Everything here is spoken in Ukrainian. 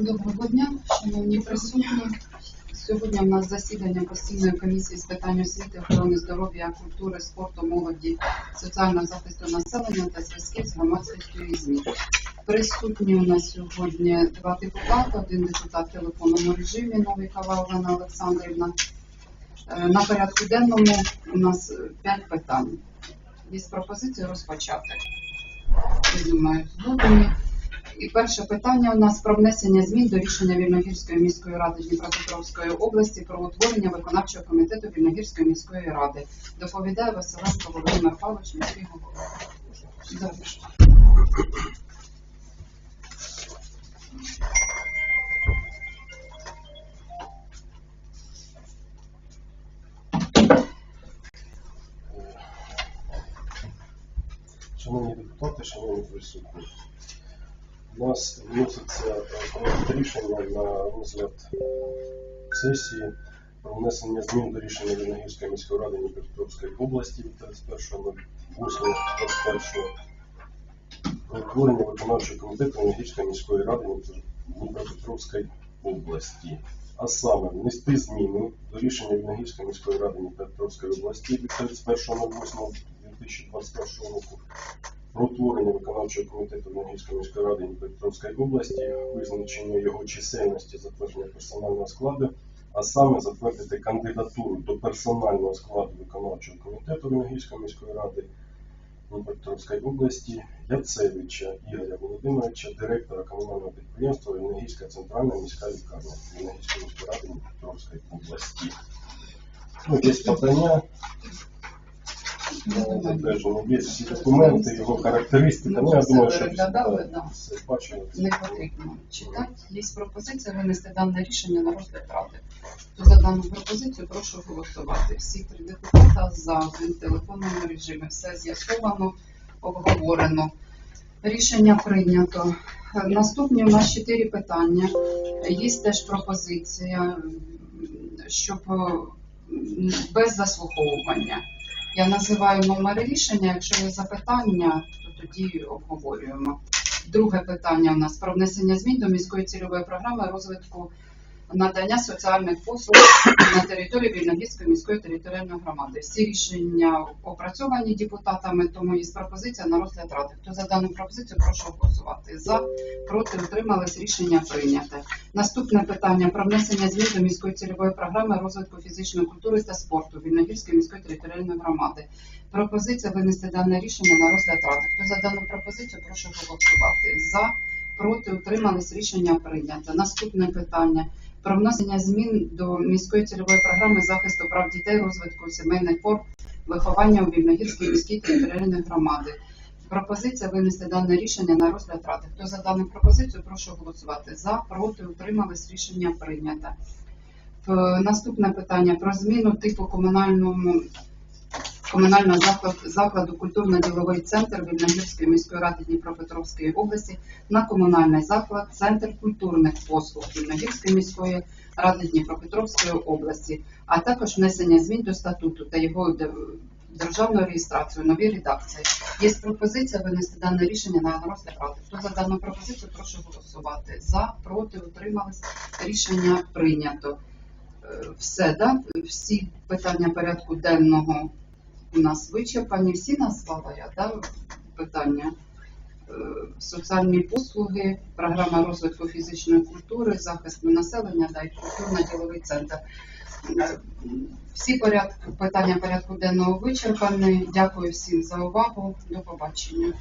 Доброго дня, шановні присутні. Сьогодні в нас засідання постійної комісії з питань освіти, охорони здоров'я, культури, спорту, молоді, соціального захисту населення та зв'язків з громадськістю і ЗМІ. Присутні у нас сьогодні два депутати, один депутат в телефонному режимі, Новікова Олена Олександрівна. Е, На порядку денному у нас п'ять питань. Є пропозиція розпочати. Я думаю, згодні. І перше питання у нас про внесення змін до рішення Вільногірської міської ради Дніпропетровської області про утворення виконавчого комітету Вільногірської міської ради. Доповідає Василенко Володимир Павлович, міський голова. Добре. Шановні депутати, шановні присутні, у нас вноситься е, проект рішення на розгляд сесії про внесення змін до рішення Вільногірської міської ради Дніпропетровської області від 31.08.21 про утворення виконавчого комітету Вільногірської міської ради Дніпропетровської області. А саме внести зміни до рішення Вільногірської міської ради Дніпропетровської області від 31.08.2021 року про утворення виконавчого комітету Вінницької міської ради Дніпропетровської області, визначення його чисельності, затвердження персонального складу, а саме затвердити кандидатуру до персонального складу виконавчого комітету Вінницької міської ради Дніпропетровської області Яцевича Ігоря Володимировича, директора комунального підприємства Вінницька центральна міська лікарня Вінницької міської ради Дніпропетровської області. Ну, є подання є всі документи, його характеристика. Ну, я думаю, що бачили. Не потрібно читати. Є пропозиція винести дане рішення на розгляд ради. Хто за дану пропозицію, прошу голосувати. Всі три депутата за в телефонному режимі. Все з'ясовано, обговорено. Рішення прийнято. Наступні у нас чотири питання. Є теж пропозиція, щоб без заслуховування. Я називаю номер рішення. Якщо є запитання, то тоді обговорюємо. Друге питання у нас про внесення змін до міської цільової програми розвитку надання соціальних послуг на території Вільногірської міської територіальної громади. Всі рішення опрацьовані депутатами, тому є пропозиція на розгляд ради. Хто за дану пропозицію, прошу голосувати. За, проти, утримались, рішення прийняте. Наступне питання про внесення змін до міської цільової програми розвитку фізичної культури та спорту Вільногірської міської територіальної громади. Пропозиція винести дане рішення на розгляд ради. Хто за дану пропозицію, прошу голосувати. За, проти, утримались, рішення прийнято. Наступне питання про внесення змін до міської цільової програми захисту прав дітей, розвитку сімейних форм, виховання у Вільногірській міській територіальної громади. Пропозиція винести дане рішення на розгляд ради. Хто за дану пропозицію, прошу голосувати. За, проти, утримались, рішення прийнято. Наступне питання про зміну типу комунальному комунального заклад, закладу культурно-діловий центр Вільногірської міської ради Дніпропетровської області на комунальний заклад Центр культурних послуг Вільногірської міської ради Дніпропетровської області, а також внесення змін до статуту та його де- державну реєстрацію, нові редакції. Є пропозиція винести дане рішення на розгляд ради. Хто за дану пропозицію, прошу голосувати. За, проти, утримались. Рішення прийнято. Е, Все, да? Всі питання порядку денного у нас вичерпані. Всі назвала я, да? питання. Е, Соціальні послуги, програма розвитку фізичної культури, захисту населення да, і культурно-діловий центр. Всі порядки питання порядку денного вичерпані. Дякую всім за увагу. До побачення.